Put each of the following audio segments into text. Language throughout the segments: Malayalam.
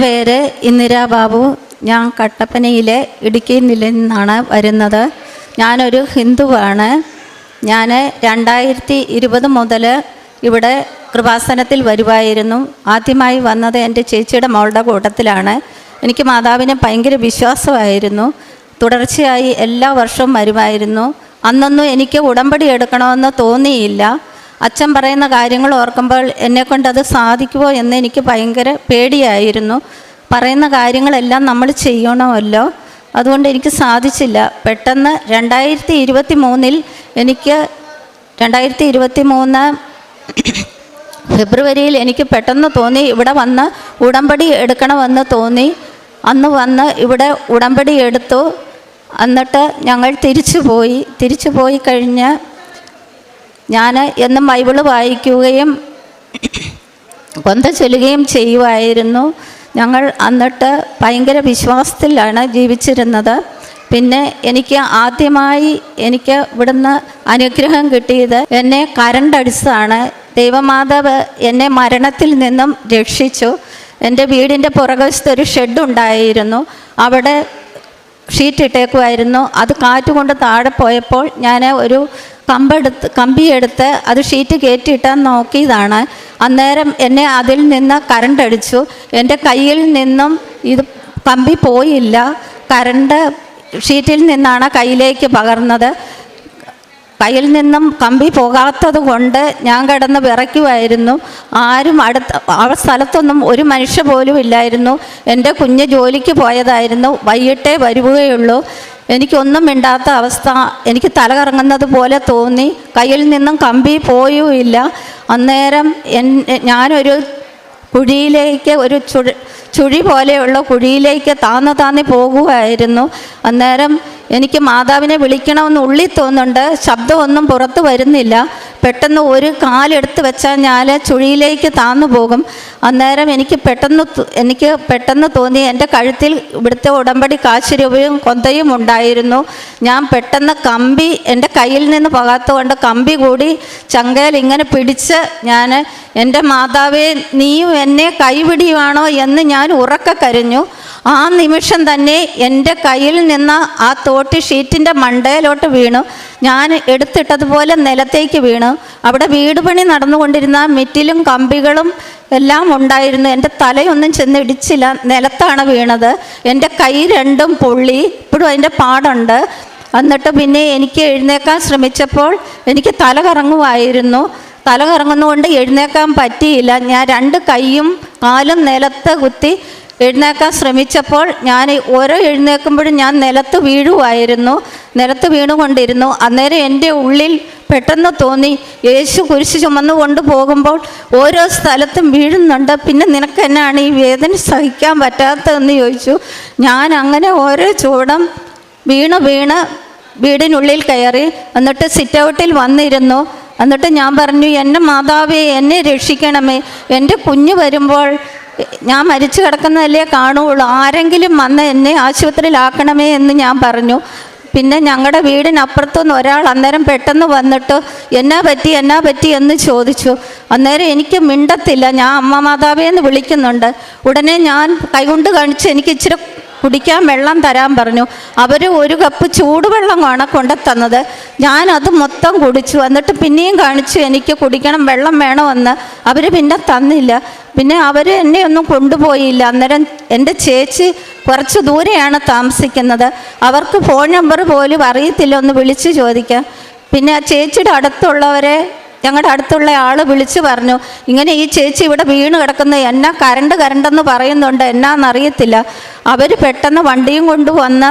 പേര് ഇന്ദിരാ ബാബു. ഞാൻ കട്ടപ്പനയിലെ ഇടുക്കിയിൽ നിന്നാണ് വരുന്നത്. ഞാനൊരു ഹിന്ദുവാണ്. ഞാൻ രണ്ടായിരത്തി ഇരുപത് മുതൽ ഇവിടെ കൃപാസനത്തിൽ വരുമായിരുന്നു ആദ്യമായി വന്നത് എന്റെ ചേച്ചിയുടെ മകളുടെ കൂട്ടത്തിലാണ്. എനിക്ക് മാതാവിനെ ഭയങ്കര വിശ്വാസമായിരുന്നു. തുടർച്ചയായി എല്ലാ വർഷവും വരുമായിരുന്നു. അന്നൊന്നും എനിക്ക് ഉടമ്പടി എടുക്കണമെന്ന് തോന്നിയില്ല. അച്ഛൻ പറയുന്ന കാര്യങ്ങൾ ഓർക്കുമ്പോൾ എന്നെക്കൊണ്ട് അത് സാധിക്കുമോ എന്ന് എനിക്ക് ഭയങ്കര പേടിയായിരുന്നു. പറയുന്ന കാര്യങ്ങളെല്ലാം നമ്മൾ ചെയ്യണമല്ലോ. അതുകൊണ്ട് എനിക്ക് സാധിച്ചില്ല. പെട്ടെന്ന് രണ്ടായിരത്തി ഇരുപത്തി മൂന്നിൽ എനിക്ക് രണ്ടായിരത്തി ഇരുപത്തി മൂന്ന് ഫെബ്രുവരിയിൽ എനിക്ക് പെട്ടെന്ന് തോന്നി ഇവിടെ വന്ന് ഉടമ്പടി എടുക്കണമെന്ന് തോന്നി. അന്ന് വന്ന് ഇവിടെ ഉടമ്പടി എടുത്തു. എന്നിട്ട് ഞങ്ങൾ തിരിച്ചു പോയി തിരിച്ചു പോയി കഴിഞ്ഞ് ഞാൻ എന്നും ബൈബിൾ വായിക്കുകയും കൊന്ത ചൊല്ലുകയും ചെയ്യുമായിരുന്നു ഞങ്ങൾ എന്നിട്ട് ഭയങ്കര വിശ്വാസത്തിലാണ് ജീവിച്ചിരുന്നത്. പിന്നെ എനിക്ക് ആദ്യമായി എനിക്ക് ഇവിടുന്ന് അനുഗ്രഹം കിട്ടിയത് എന്നെ കരണ്ടടിച്ചതാണ് ദൈവമാതാവ് എന്നെ മരണത്തിൽ നിന്നും രക്ഷിച്ചു. എന്റെ വീടിന്റെ പുറകുവശത്ത് ഒരു ഷെഡ് ഉണ്ടായിരുന്നു അവിടെ ഷീറ്റ് ഇട്ടേക്കുമായിരുന്നു അത് കാറ്റുകൊണ്ട് താഴെ പോയപ്പോൾ ഞാൻ ഒരു കമ്പെടുത്ത് കമ്പിയെടുത്ത് അത് ഷീറ്റ് കയറ്റിയിട്ടാൻ നോക്കിയതാണ്. അന്നേരം എന്നെ അതിൽ നിന്ന് കറണ്ട് അടിച്ചു. എന്റെ കയ്യിൽ നിന്നും ഇത് കമ്പി പോയില്ല. കറണ്ട് ഷീറ്റിൽ നിന്നാണ് കയ്യിലേക്ക് പകർന്നത്. കയ്യിൽ നിന്നും കമ്പി പോകാത്തത് കൊണ്ട് ഞാൻ കിടന്ന് വിറയ്ക്കുമായിരുന്നു ആരും അടുത്ത ആ സ്ഥലത്തൊന്നും ഒരു മനുഷ്യ പോലും ഇല്ലായിരുന്നു. എന്റെ കുഞ്ഞ് ജോലിക്ക് പോയതായിരുന്നു. വൈകിട്ടേ വരുകയുള്ളൂ. എനിക്കൊന്നും മിണ്ടാത്ത അവസ്ഥ. എനിക്ക് തലകറങ്ങുന്നത് പോലെ തോന്നി. കയ്യിൽ നിന്നും കമ്പി പോയുമില്ല. അന്നേരം എൻ ഞാനൊരു കുഴിയിലേക്ക് ഒരു ചുഴി ചുഴി പോലെയുള്ള കുഴിയിലേക്ക് താന്ന് താന്നി പോകുമായിരുന്നു അന്നേരം എനിക്ക് മാതാവിനെ വിളിക്കണമെന്ന് ഉള്ളിൽ തോന്നുന്നുണ്ട്. ശബ്ദമൊന്നും പുറത്ത് വരുന്നില്ല. പെട്ടെന്ന് ഒരു കാലെടുത്ത് വെച്ചാൽ ഞാൻ ചുഴിയിലേക്ക് താന്നു പോകും. അന്നേരം എനിക്ക് പെട്ടെന്ന് എനിക്ക് പെട്ടെന്ന് തോന്നി എന്റെ കഴുത്തിൽ ഇവിടുത്തെ ഉടമ്പടി കാശ് രൂപയും കൊന്തയും ഉണ്ടായിരുന്നു. ഞാൻ പെട്ടെന്ന് കമ്പി എന്റെ കയ്യിൽ നിന്ന് പോകാത്തതുകൊണ്ട് കമ്പി കൂടി ചങ്കയിൽ ഇങ്ങനെ പിടിച്ച് ഞാൻ എന്റെ മാതാവേ നീയും എന്നെ കൈപിടിയുവാണോ എന്ന് ഞാൻ ഉറക്ക കരഞ്ഞു. ആ നിമിഷം തന്നെ എന്റെ കയ്യിൽ നിന്ന് ആ തോട്ടി ഷീറ്റിന്റെ മണ്ടയിലോട്ട് വീണു. ഞാൻ എടുത്തിട്ടതുപോലെ നിലത്തേക്ക് വീണു. അവിടെ വീട് പണി നടന്നുകൊണ്ടിരുന്ന മെറ്റിലും കമ്പികളും എല്ലാം ഉണ്ടായിരുന്നു. എന്റെ തലയൊന്നും ചെന്ന് ഇടിച്ചില്ല. നിലത്താണ് വീണത്. എന്റെ കൈ രണ്ടും പൊള്ളി. ഇപ്പോഴും അതിന്റെ പാടുണ്ട്. എന്നിട്ട് പിന്നെ എനിക്ക് എഴുന്നേക്കാൻ ശ്രമിച്ചപ്പോൾ എനിക്ക് തല കറങ്ങുമായിരുന്നു. തല കറങ്ങുന്നതുകൊണ്ട് എഴുന്നേക്കാൻ പറ്റിയില്ല. ഞാൻ രണ്ട് കൈയും കാലും നിലത്ത് കുത്തി എഴുന്നേക്കാൻ ശ്രമിച്ചപ്പോൾ ഞാൻ ഓരോ എഴുന്നേൽക്കുമ്പോഴും ഞാൻ നിലത്ത് വീഴുമായിരുന്നു നിലത്ത് വീണുകൊണ്ടിരുന്നു. അന്നേരം എന്റെ ഉള്ളിൽ പെട്ടെന്ന് തോന്നി യേശു കുരിശ് ചുമന്നു കൊണ്ടുപോകുമ്പോൾ ഓരോ സ്ഥലത്തും വീഴുന്നുണ്ട്. പിന്നെ നിനക്ക് എന്നാണ് ഈ വേദന സഹിക്കാൻ പറ്റാത്തതെന്ന് ചോദിച്ചു. ഞാൻ അങ്ങനെ ഓരോ ചൂടം വീണ് വീണ് വീടിനുള്ളിൽ കയറി എന്നിട്ട് സിറ്റൗട്ടിൽ വന്നിരുന്നു. എന്നിട്ട് ഞാൻ പറഞ്ഞു എന്റെ മാതാവേ എന്നെ രക്ഷിക്കണമേ. എന്റെ കുഞ്ഞ് വരുമ്പോൾ ഞാൻ മരിച്ചു കിടക്കുന്നതല്ലേ കാണുകയുള്ളൂ. ആരെങ്കിലും വന്ന് എന്നെ ആശുപത്രിയിലാക്കണമേ എന്ന് ഞാൻ പറഞ്ഞു. പിന്നെ ഞങ്ങളുടെ വീടിനപ്പുറത്തുനിന്ന് ഒരാൾ അന്നേരം പെട്ടെന്ന് വന്നിട്ട് എന്നാ പറ്റി എന്നാ പറ്റി എന്ന് ചോദിച്ചു. അന്നേരം എനിക്ക് മിണ്ടത്തില്ല. ഞാൻ അമ്മ മാതാവേ എന്ന് വിളിക്കുന്നുണ്ട്. ഉടനെ ഞാൻ കൈകൊണ്ട് കാണിച്ച് എനിക്ക് ഇച്ചിരി കുടിക്കാൻ വെള്ളം തരാൻ പറഞ്ഞു. അവർ ഒരു കപ്പ് ചൂടുവെള്ളമാണ് കൊണ്ടു തന്നത്. ഞാൻ അത് മൊത്തം കുടിച്ചു. എന്നിട്ട് പിന്നെയും കാണിച്ചു എനിക്ക് കുടിക്കണം വെള്ളം വേണമെന്ന് അവർ പിന്നെ തന്നില്ല. പിന്നെ അവർ എന്നെ ഒന്നും കൊണ്ടുപോയില്ല. അന്നേരം എന്റെ ചേച്ചി കുറച്ച് ദൂരെയാണ് താമസിക്കുന്നത്. അവർക്ക് ഫോൺ നമ്പർ പോലും അറിയത്തില്ല. ഒന്ന് വിളിച്ച് ചോദിക്കാം. പിന്നെ ആ ചേച്ചിയുടെ അടുത്തുള്ളവരെ ഞങ്ങളുടെ അടുത്തുള്ള ആൾ വിളിച്ചു പറഞ്ഞു ഇങ്ങനെ ഈ ചേച്ചി ഇവിടെ വീണ് കിടക്കുന്ന. എന്നാ കരണ്ട് കരണ്ടെന്ന് പറയുന്നുണ്ട്. എന്നാന്നറിയത്തില്ല അവർ പെട്ടെന്ന് വണ്ടിയും കൊണ്ടുവന്ന്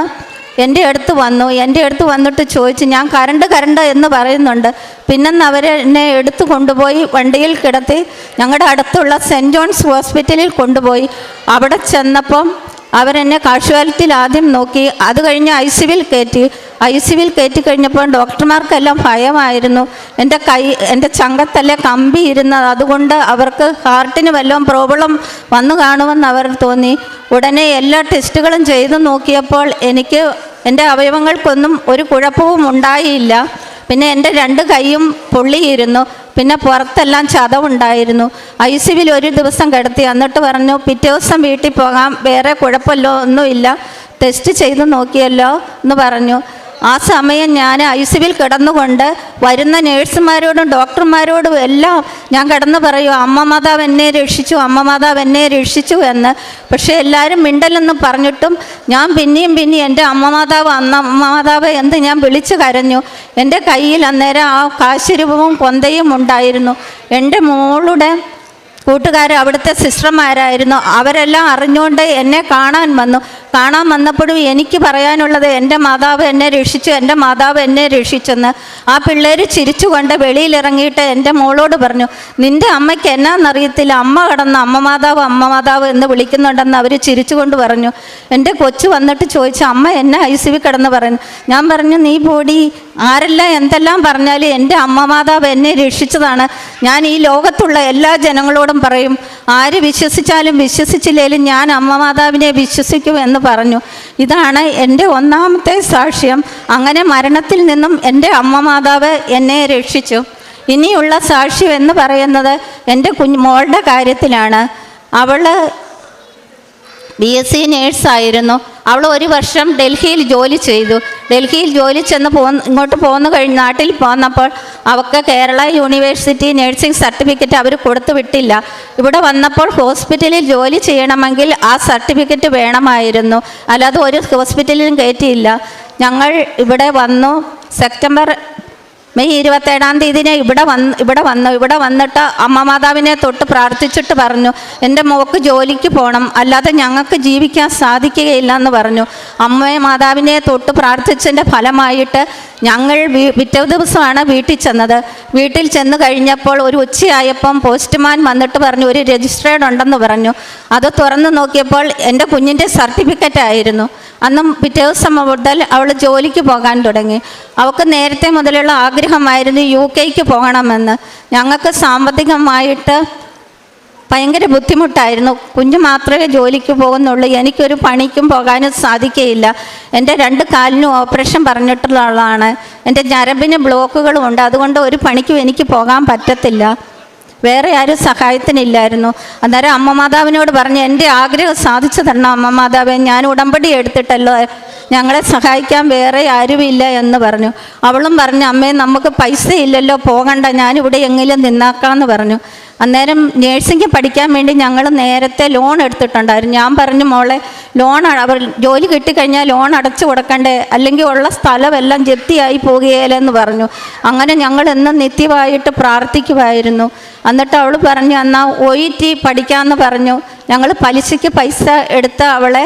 എന്റെ അടുത്ത് വന്നു. എന്റെ അടുത്ത് വന്നിട്ട് ചോദിച്ചു ഞാൻ കരണ്ട് കരണ്ട് എന്ന് പറയുന്നുണ്ട്. പിന്നെന്ന് അവരെന്നെ എടുത്തു കൊണ്ടുപോയി വണ്ടിയിൽ കിടത്തി ഞങ്ങളുടെ അടുത്തുള്ള സെന്റ് ജോൺസ് ഹോസ്പിറ്റലിൽ കൊണ്ടുപോയി. അവിടെ ചെന്നപ്പം അവരെന്നെ കാഷ്വാലിറ്റിയിൽ ആദ്യം നോക്കി. അത് കഴിഞ്ഞ് ഐ സി വിൽ കയറ്റി. ഐ സി വിൽ കയറ്റി കഴിഞ്ഞപ്പോൾ ഡോക്ടർമാർക്കെല്ലാം ഭയമായിരുന്നു. എന്റെ കൈ എന്റെ ചങ്കത്തല്ലേ കമ്പി ഇരുന്നത്. അതുകൊണ്ട് അവർക്ക് ഹാർട്ടിന് വല്ലതും പ്രോബ്ലം വന്നു കാണുമെന്ന് അവർ തോന്നി. ഉടനെ എല്ലാ ടെസ്റ്റുകളും ചെയ്തു നോക്കിയപ്പോൾ എനിക്ക് എന്റെ അവയവങ്ങൾക്കൊന്നും ഒരു കുഴപ്പവും ഉണ്ടായില്ല. പിന്നെ എന്റെ രണ്ട് കൈയും പൊള്ളിയിരുന്നു. പിന്നെ പുറത്തെല്ലാം ചതവുണ്ടായിരുന്നു. ഐ സിവിൽ ഒരു ദിവസം കിടത്തി. എന്നിട്ട് പറഞ്ഞു പിറ്റേ ദിവസം വീട്ടിൽ പോകാം. വേറെ കുഴപ്പമല്ലോ ഒന്നുമില്ല. ടെസ്റ്റ് ചെയ്ത് നോക്കിയല്ലോ എന്ന് പറഞ്ഞു. ആ സമയം ഞാൻ ഐ സിവിൽ കിടന്നുകൊണ്ട് വരുന്ന നേഴ്സുമാരോടും ഡോക്ടർമാരോടും എല്ലാം ഞാൻ കിടന്ന് പറയും അമ്മ മാതാവ് എന്നെ രക്ഷിച്ചു അമ്മ മാതാവ് എന്നെ രക്ഷിച്ചു എന്ന്. പക്ഷേ എല്ലാവരും മിണ്ടലെന്ന് പറഞ്ഞിട്ടും ഞാൻ പിന്നെയും പിന്നെയും എന്റെ അമ്മ മാതാവ് അന്ന അമ്മ മാതാവ് എന്ന് ഞാൻ വിളിച്ചു കരഞ്ഞു. എന്റെ കയ്യിൽ അന്നേരം ആ കാശുരൂപവും കൊന്തയും ഉണ്ടായിരുന്നു. എന്റെ മോളുടെ കൂട്ടുകാർ അവിടുത്തെ സിസ്റ്റർമാരായിരുന്നു. അവരെല്ലാം അറിഞ്ഞുകൊണ്ട് എന്നെ കാണാൻ വന്നു. കാണാൻ വന്നപ്പോഴും എനിക്ക് പറയാനുള്ളത് എന്റെ മാതാവ് എന്നെ രക്ഷിച്ചു എന്റെ മാതാവ് എന്നെ രക്ഷിച്ചെന്ന്. ആ പിള്ളേർ ചിരിച്ചുകൊണ്ട് വെളിയിലിറങ്ങിയിട്ട് എന്റെ മോളോട് പറഞ്ഞു നിന്റെ അമ്മയ്ക്ക് എന്നാന്നറിയത്തില്ല? അമ്മ കടന്ന് അമ്മ മാതാവ് അമ്മ മാതാവ് എന്ന് വിളിക്കുന്നുണ്ടെന്ന് അവർ ചിരിച്ചുകൊണ്ട് പറഞ്ഞു. എന്റെ കൊച്ചു വന്നിട്ട് ചോദിച്ചു അമ്മ എന്നെ ഐ സി വി കിടന്ന് പറഞ്ഞു ഞാൻ പറഞ്ഞു നീ പോടി ആരെല്ലാം എന്തെല്ലാം പറഞ്ഞാലും എന്റെ അമ്മ മാതാവ് എന്നെ രക്ഷിച്ചതാണ്. ഞാൻ ഈ ലോകത്തുള്ള എല്ലാ ജനങ്ങളോടും പറയും ആര് വിശ്വസിച്ചാലും വിശ്വസിച്ചില്ലേലും ഞാൻ അമ്മ മാതാവിനെ വിശ്വസിക്കും എന്ന് പറഞ്ഞു. ഇതാണ് എന്റെ ഒന്നാമത്തെ സാക്ഷ്യം. അങ്ങനെ മരണത്തിൽ നിന്നും എന്റെ അമ്മ മാതാവ് എന്നെ രക്ഷിച്ചു. ഇനിയുള്ള സാക്ഷ്യം എന്ന് പറയുന്നത് എന്റെ കുഞ്ഞ് മോളുടെ കാര്യത്തിലാണ്. അവൾ ബി എസ് സി നേഴ്സായിരുന്നു അവൾ ഒരു വർഷം ഡൽഹിയിൽ ജോലി ചെയ്തു. ഡൽഹിയിൽ ജോലി ചെന്ന് പോ ഇങ്ങോട്ട് പോന്നു കഴിഞ്ഞ് നാട്ടിൽ പോന്നപ്പോൾ അവൾക്ക് കേരള യൂണിവേഴ്സിറ്റി നഴ്സിംഗ് സർട്ടിഫിക്കറ്റ് അവർ കൊടുത്തു വിട്ടില്ല. ഇവിടെ വന്നപ്പോൾ ഹോസ്പിറ്റലിൽ ജോലി ചെയ്യണമെങ്കിൽ ആ സർട്ടിഫിക്കറ്റ് വേണമായിരുന്നു. അല്ലാതെ ഒരു ഹോസ്പിറ്റലിലും കയറ്റിയില്ല. ഞങ്ങൾ ഇവിടെ വന്നു സെപ്റ്റംബർ മെയ് ഇരുപത്തേഴാം തീയതിനെ ഇവിടെ വന്ന് ഇവിടെ വന്നു ഇവിടെ വന്നിട്ട് അമ്മ മാതാവിനെ തൊട്ട് പ്രാർത്ഥിച്ചിട്ട് പറഞ്ഞു എന്റെ മോക്ക് ജോലിക്ക് പോകണം അല്ലാതെ ഞങ്ങൾക്ക് ജീവിക്കാൻ സാധിക്കുകയില്ല എന്ന് പറഞ്ഞു. അമ്മയെ മാതാവിനെ തൊട്ട് പ്രാർത്ഥിച്ചതിന്റെ ഫലമായിട്ട് ഞങ്ങൾ പിറ്റേ ദിവസമാണ് വീട്ടിൽ ചെന്നത്. വീട്ടിൽ ചെന്ന് കഴിഞ്ഞപ്പോൾ ഒരു ഉച്ചയായപ്പം പോസ്റ്റ്മാൻ വന്നിട്ട് പറഞ്ഞു ഒരു രജിസ്ട്രേഡ് ഉണ്ടെന്ന് പറഞ്ഞു. അത് തുറന്ന് നോക്കിയപ്പോൾ എന്റെ കുഞ്ഞിന്റെ സർട്ടിഫിക്കറ്റ് ആയിരുന്നു. അന്നും പിറ്റേ ദിവസം മുതൽ അവൾ ജോലിക്ക് പോകാൻ തുടങ്ങി. അവൾക്ക് നേരത്തെ മുതലുള്ള ആഗ്രഹമായിരുന്നു യു കെക്ക് പോകണമെന്ന്. ഞങ്ങൾക്ക് സാമ്പത്തികമായിട്ട് ഭയങ്കര ബുദ്ധിമുട്ടായിരുന്നു. കുഞ്ഞു മാത്രമേ ജോലിക്ക് പോകുന്നുള്ളൂ. എനിക്കൊരു പണിക്കും പോകാനും സാധിക്കുകയില്ല എന്റെ രണ്ട് കാലിനും ഓപ്പറേഷൻ പറഞ്ഞിട്ടുള്ളതാണ്. എന്റെ ഞരമ്പിന് ബ്ലോക്കുകളും ഉണ്ട്. അതുകൊണ്ട് ഒരു പണിക്കും എനിക്ക് പോകാൻ പറ്റത്തില്ല. വേറെ ആരും സഹായത്തിനില്ലായിരുന്നു. അന്നേരം അമ്മ മാതാവിനോട് പറഞ്ഞു എന്റെ ആഗ്രഹം സാധിച്ചു തരണം അമ്മ മാതാവെ. ഞാൻ ഉടമ്പടി എടുത്തിട്ടല്ലോ. ഞങ്ങളെ സഹായിക്കാൻ വേറെ ആരുമില്ല എന്ന് പറഞ്ഞു. അവളും പറഞ്ഞു അമ്മേ നമുക്ക് പൈസ ഇല്ലല്ലോ പോകണ്ട. ഞാനിവിടെ എങ്കിലും നിന്നാക്കാമെന്ന് പറഞ്ഞു. അന്നേരം നേഴ്സിംഗ് പഠിക്കാൻ വേണ്ടി ഞങ്ങൾ നേരത്തെ ലോൺ എടുത്തിട്ടുണ്ടായിരുന്നു. ഞാൻ പറഞ്ഞു മോളെ ലോൺ അവർ ജോലി കിട്ടിക്കഴിഞ്ഞാൽ ലോൺ അടച്ചു കൊടുക്കണ്ടേ? അല്ലെങ്കിൽ ഉള്ള സ്ഥലമെല്ലാം ജപ്തിയായി പോകുകയില്ലെന്ന് പറഞ്ഞു. അങ്ങനെ ഞങ്ങൾ എന്നും നിത്യമായിട്ട് പ്രാർത്ഥിക്കുമായിരുന്നു. എന്നിട്ട് അവൾ പറഞ്ഞു എന്നാൽ ഒ ഇ ടി പഠിക്കാമെന്ന് പറഞ്ഞു. ഞങ്ങൾ പലിശയ്ക്ക് പൈസ എടുത്ത് അവളെ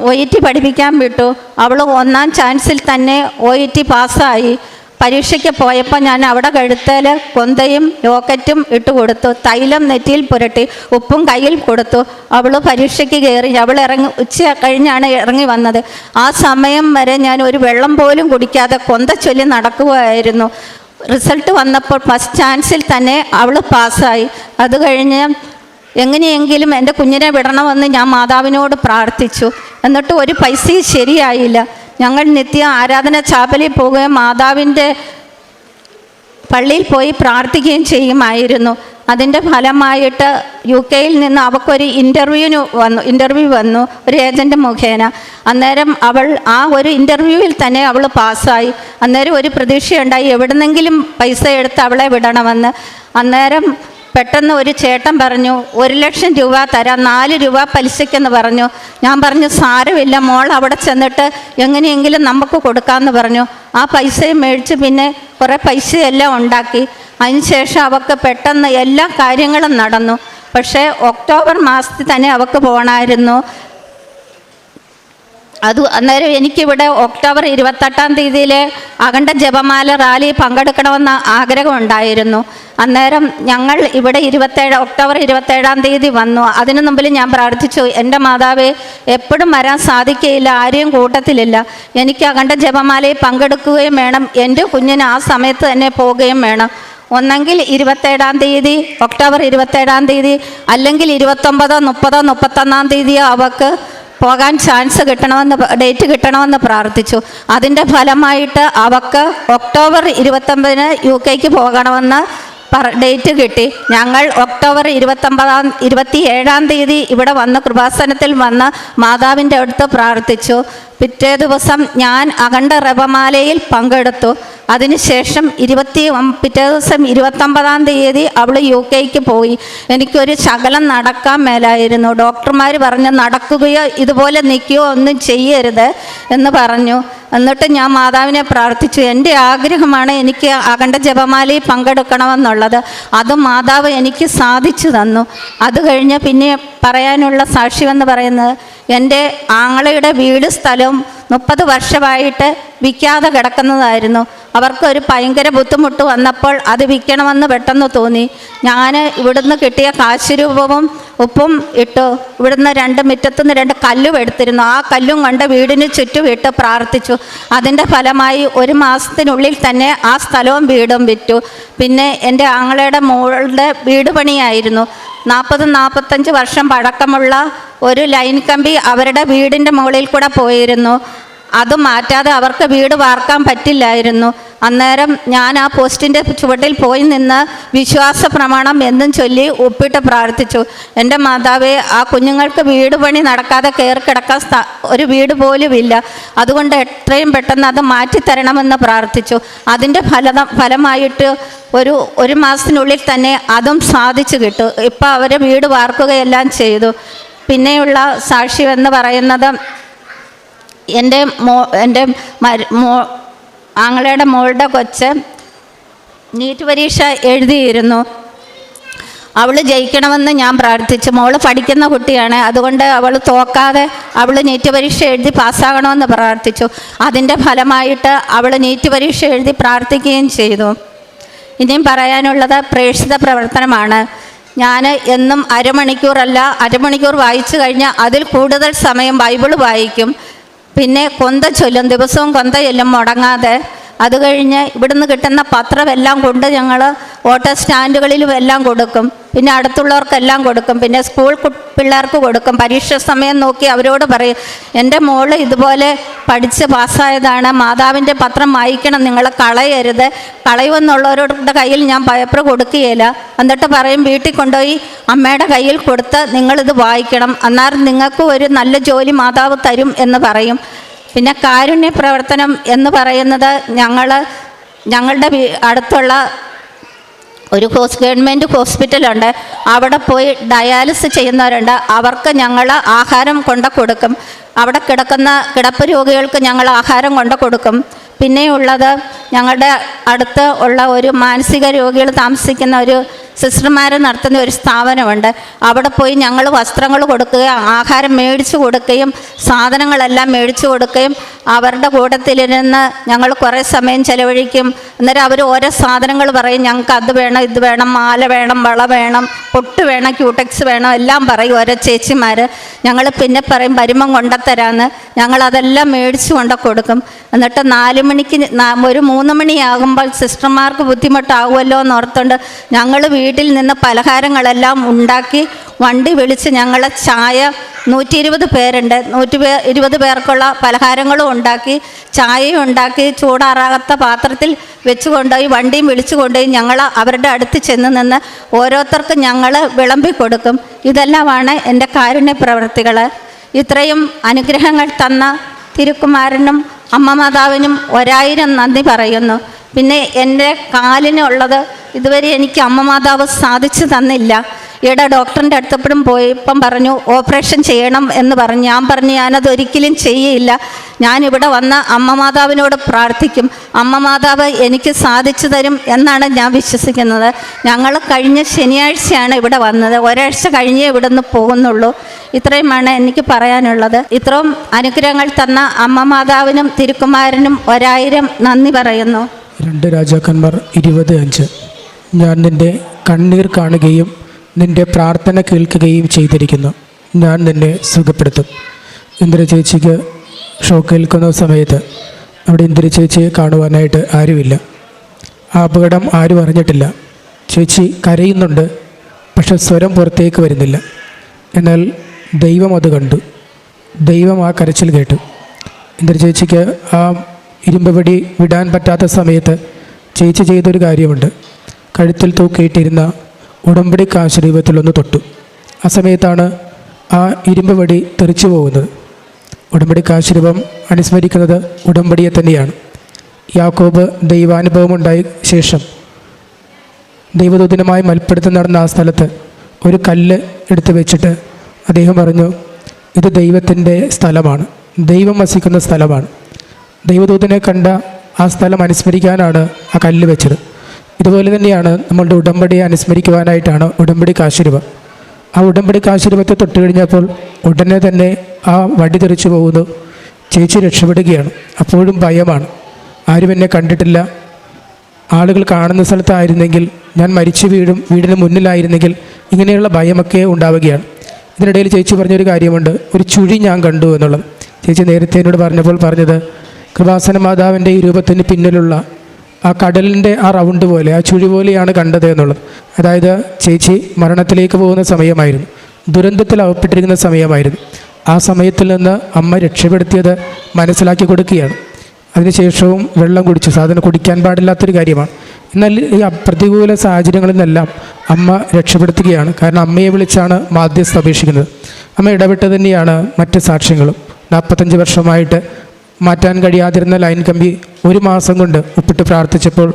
ഒ ഇ ടി പഠിപ്പിക്കാൻ വിട്ടു. അവൾ ഒന്നാം ചാൻസിൽ തന്നെ ഒ ഇ ടി പാസ്സായി പരീക്ഷയ്ക്ക് പോയപ്പോൾ ഞാൻ അവിടെ കഴുത്തേൽ കൊന്തയും ലോക്കറ്റും ഇട്ട് കൊടുത്തു. തൈലം നെറ്റിയിൽ പുരട്ടി ഉപ്പും കയ്യിൽ കൊടുത്തു. അവൾ പരീക്ഷയ്ക്ക് കയറി അവൾ ഇറങ്ങി ഉച്ച കഴിഞ്ഞാണ് ഇറങ്ങി വന്നത്. ആ സമയം വരെ ഞാൻ ഒരു വെള്ളം പോലും കുടിക്കാതെ കൊന്ത ചൊല്ലി നടക്കുകയായിരുന്നു റിസൾട്ട് വന്നപ്പോൾ ഫസ്റ്റ് ചാൻസിൽ തന്നെ അവൾ പാസ്സായി. അത് കഴിഞ്ഞ് എങ്ങനെയെങ്കിലും എന്റെ കുഞ്ഞിനെ വിടണമെന്ന് ഞാൻ മാതാവിനോട് പ്രാർത്ഥിച്ചു. എന്നിട്ട് ഒരു പൈസയും ശരിയായില്ല. ഞങ്ങൾ നിത്യ ആരാധന ചാപ്പലിൽ പോവുകയും മാതാവിന്റെ പള്ളിയിൽ പോയി പ്രാർത്ഥിക്കുകയും ചെയ്യുമായിരുന്നു. അതിന്റെ ഫലമായിട്ട് യു കെയിൽ നിന്ന് അവൾക്കൊരു ഇന്റർവ്യൂവിന് വന്നു ഇന്റർവ്യൂ വന്നു ഒരു ഏജന്റ് മുഖേന. അന്നേരം അവൾ ആ ഒരു ഇന്റർവ്യൂവിൽ തന്നെ അവൾ പാസ്സായി. അന്നേരം ഒരു പ്രതീക്ഷയുണ്ടായി എവിടുന്നെങ്കിലും പൈസ എടുത്ത് അവളെ വിടണമെന്ന്. അന്നേരം പെട്ടെന്ന് ഒരു ചേട്ടൻ പറഞ്ഞു ഒരു ലക്ഷം രൂപ തരാം നാല് രൂപ പലിശയ്ക്കെന്ന് പറഞ്ഞു. ഞാൻ പറഞ്ഞു സാരമില്ല മോൾ അവിടെ ചെന്നിട്ട് എങ്ങനെയെങ്കിലും നമുക്ക് കൊടുക്കാമെന്ന് പറഞ്ഞു. ആ പൈസയും മേടിച്ച് പിന്നെ കുറേ പൈസയെല്ലാം ഉണ്ടാക്കി. അതിനുശേഷം അവൾക്ക് പെട്ടെന്ന് എല്ലാ കാര്യങ്ങളും നടന്നു. പക്ഷേ ഒക്ടോബർ മാസത്തിൽ തന്നെ അവൾക്ക് പോകണമായിരുന്നു അത് അന്നേരം എനിക്കിവിടെ ഒക്ടോബർ ഇരുപത്തെട്ടാം തീയതിയിൽ അഖണ്ഡ ജപമാല റാലി പങ്കെടുക്കണമെന്ന് ആഗ്രഹമുണ്ടായിരുന്നു. അന്നേരം ഞങ്ങൾ ഇവിടെ ഇരുപത്തേഴ് ഒക്ടോബർ ഇരുപത്തേഴാം തീയതി വന്നു. അതിനു മുമ്പിൽ ഞാൻ പ്രാർത്ഥിച്ചു എന്റെ മാതാവേ എപ്പോഴും വരാൻ സാധിക്കുകയില്ല ആരെയും കൂട്ടത്തിലില്ല. എനിക്ക് അഖണ്ഡ ജപമാലയിൽ പങ്കെടുക്കുകയും വേണം. എന്റെ കുഞ്ഞിന് ആ സമയത്ത് തന്നെ പോവുകയും വേണം. ഒന്നെങ്കിൽ ഇരുപത്തേഴാം തീയതി ഒക്ടോബർ ഇരുപത്തേഴാം തീയതി അല്ലെങ്കിൽ ഇരുപത്തൊമ്പതോ മുപ്പതോ മുപ്പത്തൊന്നാം തീയതിയോ അവൾക്ക് പോകാൻ ചാൻസ് കിട്ടണമെന്ന് ഡേറ്റ് കിട്ടണമെന്ന് പ്രാർത്ഥിച്ചു. അതിന്റെ ഫലമായിട്ട് അവക്ക് ഒക്ടോബർ ഇരുപത്തൊമ്പതിന് യു കെക്ക് പോകണമെന്ന് ഡേറ്റ് കിട്ടി. ഞങ്ങൾ ഒക്ടോബർ ഇരുപത്തൊമ്പതാം ഇരുപത്തി ഏഴാം തീയതി ഇവിടെ വന്ന് കൃപാസനത്തിൽ വന്ന് മാതാവിന്റെ അടുത്ത് പ്രാർത്ഥിച്ചു. പിറ്റേ ദിവസം ഞാൻ അഖണ്ഡ റബമാലയിൽ പങ്കെടുത്തു. അതിനുശേഷം ഇരുപത്തി പിറ്റേ ദിവസം ഇരുപത്തൊമ്പതാം തീയതി അവൾ യു കെക്ക് പോയി. എനിക്കൊരു ശകലം നടക്കാൻ മേലായിരുന്നു. ഡോക്ടർമാർ പറഞ്ഞു നടക്കുകയോ ഇതുപോലെ നിൽക്കുകയോ ഒന്നും ചെയ്യരുത് എന്ന് പറഞ്ഞു. എന്നിട്ട് ഞാൻ മാതാവിനെ പ്രാർത്ഥിച്ചു. എന്റെ ആഗ്രഹമാണ് എനിക്ക് അഖണ്ഡ ജപമാലയിൽ പങ്കെടുക്കണമെന്നുള്ളത്. അത് മാതാവ് എനിക്ക് സാധിച്ചു തന്നു. അത് കഴിഞ്ഞ് പിന്നെ പറയാനുള്ള സാക്ഷ്യമെന്ന് പറയുന്നത് എന്റെ ആങ്ങളയുടെ വീട് സ്ഥലവും മുപ്പത് വർഷമായിട്ട് വിൽക്കാതെ കിടക്കുന്നതായിരുന്നു. അവർക്കൊരു ഭയങ്കര ബുദ്ധിമുട്ട് വന്നപ്പോൾ അത് വിൽക്കണമെന്ന് പെട്ടെന്ന് തോന്നി. ഞാൻ ഇവിടുന്ന് കിട്ടിയ കാശുരൂപവും ഉപ്പും ഇട്ടു. ഇവിടുന്ന് രണ്ട് മുറ്റത്തുനിന്ന് രണ്ട് കല്ലും എടുത്തിരുന്നു. ആ കല്ലും കൊണ്ട് വീടിന് ചുറ്റും ഇട്ട് പ്രാർത്ഥിച്ചു. അതിന്റെ ഫലമായി ഒരു മാസത്തിനുള്ളിൽ തന്നെ ആ സ്ഥലവും വീടും വിറ്റു. പിന്നെ എന്റെ ആങ്ങളയുടെ മോളുടെ വീട് പണിയായിരുന്നു. നാൽപ്പത് നാൽപ്പത്തഞ്ച് വർഷം പഴക്കമുള്ള ഒരു ലൈൻ കമ്പി അവരുടെ വീടിന്റെ മുകളിൽ കൂടെ പോയിരുന്നു. അത് മാറ്റാതെ അവർക്ക് വീട് വാർക്കാൻ പറ്റില്ലായിരുന്നു. അന്നേരം ഞാൻ ആ പോസ്റ്റിന്റെ ചുവട്ടിൽ പോയി നിന്ന് വിശ്വാസ പ്രമാണം എന്നും ചൊല്ലി ഒപ്പിട്ട് പ്രാർത്ഥിച്ചു. എന്റെ മാതാവേ ആ കുഞ്ഞുങ്ങൾക്ക് വീട് പണി നടക്കാതെ കയറി കിടക്കാൻ ഒരു വീട് പോലും ഇല്ല. അതുകൊണ്ട് എത്രയും പെട്ടെന്ന് അത് മാറ്റിത്തരണമെന്ന് പ്രാർത്ഥിച്ചു. അതിന്റെ ഫല ഫലമായിട്ട് ഒരു ഒരു മാസത്തിനുള്ളിൽ തന്നെ അതും സാധിച്ചു കിട്ടും. ഇപ്പം അവർ വീട് വാർക്കുകയെല്ലാം ചെയ്തു. പിന്നെയുള്ള സാക്ഷ്യമെന്ന് പറയുന്നത് എന്റെ മോ എന്റെ മോ ആങ്ങളയുടെ മോളുടെ കൊച്ച് നീറ്റ് പരീക്ഷ എഴുതിയിരുന്നു. അവൾ ജയിക്കണമെന്ന് ഞാൻ പ്രാർത്ഥിച്ചു. മോൾ പഠിക്കുന്ന കുട്ടിയാണ്. അതുകൊണ്ട് അവൾ തോക്കാതെ അവൾ നീറ്റ് പരീക്ഷ എഴുതി പാസ്സാകണമെന്ന് പ്രാർത്ഥിച്ചു. അതിന്റെ ഫലമായിട്ട് അവൾ നീറ്റ് പരീക്ഷ എഴുതി പ്രാർത്ഥിക്കുകയും ചെയ്തു. ഇനിയും പറയാനുള്ളത് പ്രേക്ഷിത പ്രവർത്തനമാണ്. ഞാൻ എന്നും അരമണിക്കൂറല്ല അരമണിക്കൂർ വായിച്ചു കഴിഞ്ഞാൽ അതിൽ കൂടുതൽ സമയം ബൈബിൾ വായിക്കും. പിന്നെ കൊന്ത ചൊല്ലും ദിവസവും കൊന്ത ചൊല്ലും മുടങ്ങാതെ. അത് കഴിഞ്ഞ് ഇവിടുന്ന് കിട്ടുന്ന പത്രമെല്ലാം കൊണ്ട് ഞങ്ങൾ ഓട്ടോ സ്റ്റാൻഡുകളിലും എല്ലാം കൊടുക്കും. പിന്നെ അടുത്തുള്ളവർക്കെല്ലാം കൊടുക്കും. പിന്നെ സ്കൂൾ പിള്ളേർക്ക് കൊടുക്കും. പരീക്ഷ സമയം നോക്കി അവരോട് പറയും എന്റെ മോൾ ഇതുപോലെ പഠിച്ച് പാസ്സായതാണ്. മാതാവിന്റെ പത്രം വായിക്കണം. നിങ്ങൾ കളയരുത്. കളയുമെന്നുള്ളവരുടെ കയ്യിൽ ഞാൻ പേപ്പർ കൊടുക്കുകയില്ല. എന്നിട്ട് പറയും വീട്ടിൽ കൊണ്ടുപോയി അമ്മയുടെ കയ്യിൽ കൊടുത്ത് നിങ്ങളിത് വായിക്കണം. അന്നേരം നിങ്ങൾക്ക് ഒരു നല്ല ജോലി മാതാവ് തരും എന്ന് പറയും. പിന്നെ കാരുണ്യ പ്രവർത്തനം എന്ന് പറയുന്നത് ഞങ്ങൾ ഞങ്ങളുടെ അടുത്തുള്ള ഒരു ഗവൺമെന്റ് ഹോസ്പിറ്റലുണ്ട്. അവിടെ പോയി ഡയാലിസ് ചെയ്യുന്നവരുണ്ട്. അവർക്ക് ഞങ്ങൾ ആഹാരം കൊണ്ട് കൊടുക്കും. അവിടെ കിടക്കുന്ന കിടപ്പ് രോഗികൾക്ക് ഞങ്ങൾ ആഹാരം കൊണ്ട് കൊടുക്കും. പിന്നെയുള്ളത് ഞങ്ങളുടെ അടുത്ത് ഉള്ള ഒരു മാനസിക രോഗികൾ താമസിക്കുന്ന ഒരു സിസ്റ്റർമാർ നടത്തുന്ന ഒരു സ്ഥാപനമുണ്ട്. അവിടെ പോയി ഞങ്ങൾ വസ്ത്രങ്ങൾ കൊടുക്കുകയും ആഹാരം മേടിച്ചു കൊടുക്കുകയും സാധനങ്ങളെല്ലാം മേടിച്ചു കൊടുക്കുകയും അവരുടെ കൂട്ടത്തിലിരുന്ന് ഞങ്ങൾ കുറേ സമയം ചിലവഴിക്കും. അന്നേരം അവർ ഓരോ സാധനങ്ങൾ പറയും ഞങ്ങൾക്ക് അത് വേണം ഇത് വേണം മാല വേണം വള വേണം പൊട്ട് വേണം ക്യൂടെക്സ് വേണം എല്ലാം പറയും ഓരോ ചേച്ചിമാർ ഞങ്ങൾ പിന്നെ പറയും വരുമ്പം കൊണ്ടത്തരാന്ന്. ഞങ്ങൾ അതെല്ലാം മേടിച്ചു കൊണ്ട കൊടുക്കും. എന്നിട്ട് നാല് മണിക്ക് ഒരു മൂന്ന് മണിയാകുമ്പോൾ സിസ്റ്റർമാർക്ക് ബുദ്ധിമുട്ടാകുമല്ലോ എന്ന് ഓർത്തുകൊണ്ട് ഞങ്ങൾ വീട്ടിൽ നിന്ന് പലഹാരങ്ങളെല്ലാം ഉണ്ടാക്കി വണ്ടി വിളിച്ച് ഞങ്ങളെ ചായ നൂറ്റി ഇരുപത് പേരുണ്ട്. നൂറ്റി പേ ഇരുപത് പേർക്കുള്ള പലഹാരങ്ങളും ഉണ്ടാക്കി ചായയും ഉണ്ടാക്കി ചൂടാറാകാത്ത പാത്രത്തിൽ വെച്ച് കൊണ്ടുപോയി വണ്ടിയും വിളിച്ചു കൊണ്ടുപോയി ഞങ്ങൾ അവരുടെ അടുത്ത് ചെന്ന് നിന്ന് ഓരോരുത്തർക്കും ഞങ്ങൾ വിളമ്പി കൊടുക്കും. ഇതെല്ലാമാണ് എന്റെ കാരുണ്യ പ്രവർത്തികൾ ഇത്രയും അനുഗ്രഹങ്ങൾ തന്ന തിരുക്കുമാരനും അമ്മ മാതാവിനും ഒരായിരം നന്ദി പറയുന്നു. പിന്നെ എന്റെ കാലിനുള്ളത് ഇതുവരെ എനിക്ക് അമ്മ മാതാവ് സാധിച്ചു തന്നില്ല. ഈയിടെ ഡോക്ടറിന്റെ അടുത്തപ്പോഴും പോയപ്പം പറഞ്ഞു ഓപ്പറേഷൻ ചെയ്യണം എന്ന് പറഞ്ഞു. ഞാൻ പറഞ്ഞു ഞാനത് ഒരിക്കലും ചെയ്യയില്ല ഞാനിവിടെ വന്ന് അമ്മ മാതാവിനോട് പ്രാർത്ഥിക്കും. അമ്മ മാതാവ് എനിക്ക് സാധിച്ചു തരും എന്നാണ് ഞാൻ വിശ്വസിക്കുന്നത്. ഞങ്ങൾ കഴിഞ്ഞ ശനിയാഴ്ചയാണ് ഇവിടെ വന്നത്. ഒരാഴ്ച കഴിഞ്ഞേ ഇവിടെ നിന്ന് പോകുന്നുള്ളൂ. ഇത്രയുമാണ് എനിക്ക് പറയാനുള്ളത്. ഇത്രയും അനുഗ്രഹങ്ങൾ തന്ന അമ്മ മാതാവിനും തിരുക്കുമാരനും ഒരായിരം നന്ദി പറയുന്നു. രണ്ട് രാജാക്കന്മാർ ഇരുപത് അഞ്ച്. ഞാൻ നിന്റെ കണ്ണീർ കാണുകയും നിന്റെ പ്രാർത്ഥന കേൾക്കുകയും ചെയ്തിരിക്കുന്നു. ഞാൻ നിന്നെ സുഖപ്പെടുത്തും. ഇന്ദ്രചേച്ചിക്ക് ഷോക്കേൽക്കുന്ന സമയത്ത് അവിടെ ഇന്ദിര ചേച്ചിയെ കാണുവാനായിട്ട് ആരുമില്ല. ആ അപകടം ആരും അറിഞ്ഞിട്ടില്ല. ചേച്ചി കരയുന്നുണ്ട് പക്ഷെ സ്വരം പുറത്തേക്ക് വരുന്നില്ല. എന്നാൽ ദൈവം അത് കണ്ടു. ദൈവം ആ കരച്ചിൽ കേട്ടു. ഇന്ദ്രചേച്ചിക്ക് ആ ഇരുമ്പ് വടി വിടാൻ പറ്റാത്ത സമയത്ത് ചേച്ചി ചെയ്തൊരു കാര്യമുണ്ട്. കഴുത്തിൽ തൂക്കിയിട്ടിരുന്ന ഉടമ്പടി കാശ് രൂപത്തിലൊന്ന് തൊട്ടു. ആ സമയത്താണ് ആ ഇരുമ്പ് വടി തെറിച്ചു പോകുന്നത്. ഉടമ്പടി കാശുരൂപം അനുസ്മരിക്കുന്നത് ഉടമ്പടിയെ തന്നെയാണ്. യാക്കോബ് ദൈവാനുഭവമുണ്ടായ ശേഷം ദൈവദൂതനുമായി മൽപ്പിടുത്തം നടന്ന ആ സ്ഥലത്ത് ഒരു കല്ല് എടുത്തു വെച്ചിട്ട് അദ്ദേഹം പറഞ്ഞു ഇത് ദൈവത്തിന്റെ സ്ഥലമാണ്. ദൈവം വസിക്കുന്ന സ്ഥലമാണ്. ദൈവദൂതനെ കണ്ട ആ സ്ഥലം അനുസ്മരിക്കാനാണ് ആ കല്ല് വെച്ചത്. ഇതുപോലെ തന്നെയാണ് നമ്മളുടെ ഉടമ്പടിയെ അനുസ്മരിക്കുവാനായിട്ടാണ് ഉടമ്പടി കാശുരൂപം ആ ഉടമ്പടി കാശുരൂപത്തെ തൊട്ട് കഴിഞ്ഞപ്പോൾ ഉടനെ തന്നെ ആ വടി തെറിച്ചു പോകുന്നു. ചേച്ചി രക്ഷപ്പെടുകയാണ്. അപ്പോഴും ഭയമാണ്. ആരും എന്നെ കണ്ടിട്ടില്ല. ആളുകൾ കാണുന്ന സ്ഥലത്തായിരുന്നെങ്കിൽ ഞാൻ മരിച്ചു വീഴും വീടിന് മുന്നിലായിരുന്നെങ്കിൽ ഇങ്ങനെയുള്ള ഭയമൊക്കെ ഉണ്ടാവുകയാണ്. ഇതിനിടയിൽ ചേച്ചി പറഞ്ഞൊരു കാര്യമുണ്ട്. ഒരു ചുഴി ഞാൻ കണ്ടു എന്നുള്ളത്. ചേച്ചി നേരത്തെ എന്നോട് പറഞ്ഞപ്പോൾ പറഞ്ഞത് കൃപാസന മാതാവിന്റെ ഈ രൂപത്തിന് പിന്നിലുള്ള ആ കടലിന്റെ ആ റൗണ്ട് പോലെ ആ ചുഴി പോലെയാണ് കണ്ടത് എന്നുള്ളത്. അതായത് ചേച്ചി മരണത്തിലേക്ക് പോകുന്ന സമയമായിരുന്നു. ദുരന്തത്തിൽ അകപ്പെട്ടിരിക്കുന്ന സമയമായിരുന്നു. ആ സമയത്തിൽ നിന്ന് അമ്മ രക്ഷപ്പെടുത്തിയത് മനസ്സിലാക്കി കൊടുക്കുകയാണ്. അതിനുശേഷവും വെള്ളം കുടിച്ചു. സാധനം കുടിക്കാൻ പാടില്ലാത്തൊരു കാര്യമാണ്. എന്നാൽ ഈ പ്രതികൂല സാഹചര്യങ്ങളിൽ നിന്നെല്ലാം അമ്മ രക്ഷപ്പെടുത്തുകയാണ്. കാരണം അമ്മയെ വിളിച്ചാണ് മാധ്യസ്ഥ അപേക്ഷിക്കുന്നത്. അമ്മ ഇടപെട്ട് തന്നെയാണ് മറ്റ് സാക്ഷ്യങ്ങളും. നാൽപ്പത്തഞ്ച് വർഷമായിട്ട് മാറ്റാൻ കഴിയാതിരുന്ന ലൈൻ കമ്പി ഒരു മാസം കൊണ്ട് ഉപ്പിട്ട് പ്രാർത്ഥിച്ചപ്പോൾ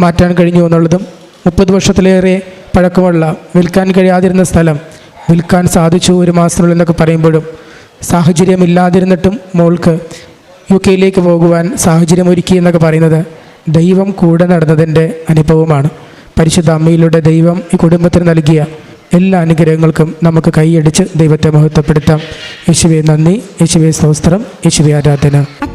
മാറ്റാൻ കഴിഞ്ഞു എന്നുള്ളതും മുപ്പത് വർഷത്തിലേറെ പഴക്കമുള്ള വിൽക്കാൻ കഴിയാതിരുന്ന സ്ഥലം വിൽക്കാൻ സാധിച്ചു ഒരു മാസത്തിനുള്ളിൽ എന്നൊക്കെ പറയുമ്പോഴും സാഹചര്യമില്ലാതിരുന്നിട്ടും മോൾക്ക് യു കെയിലേക്ക് പോകുവാൻ സാഹചര്യം ഒരുക്കി എന്നൊക്കെ പറയുന്നത് ദൈവം കൂടെ നടന്നതിന്റെ അനുഭവമാണ്. പരിശുദ്ധ അമ്മയിലൂടെ ദൈവം ഈ കുടുംബത്തിന് നൽകിയ എല്ലാ അനുഗ്രഹങ്ങൾക്കും നമുക്ക് കൈയടിച്ച് ദൈവത്തെ മഹത്വപ്പെടുത്താം. യേശുവെ നന്ദി യേശുവെ സ്തോത്രം യേശുവെ ആരാധന.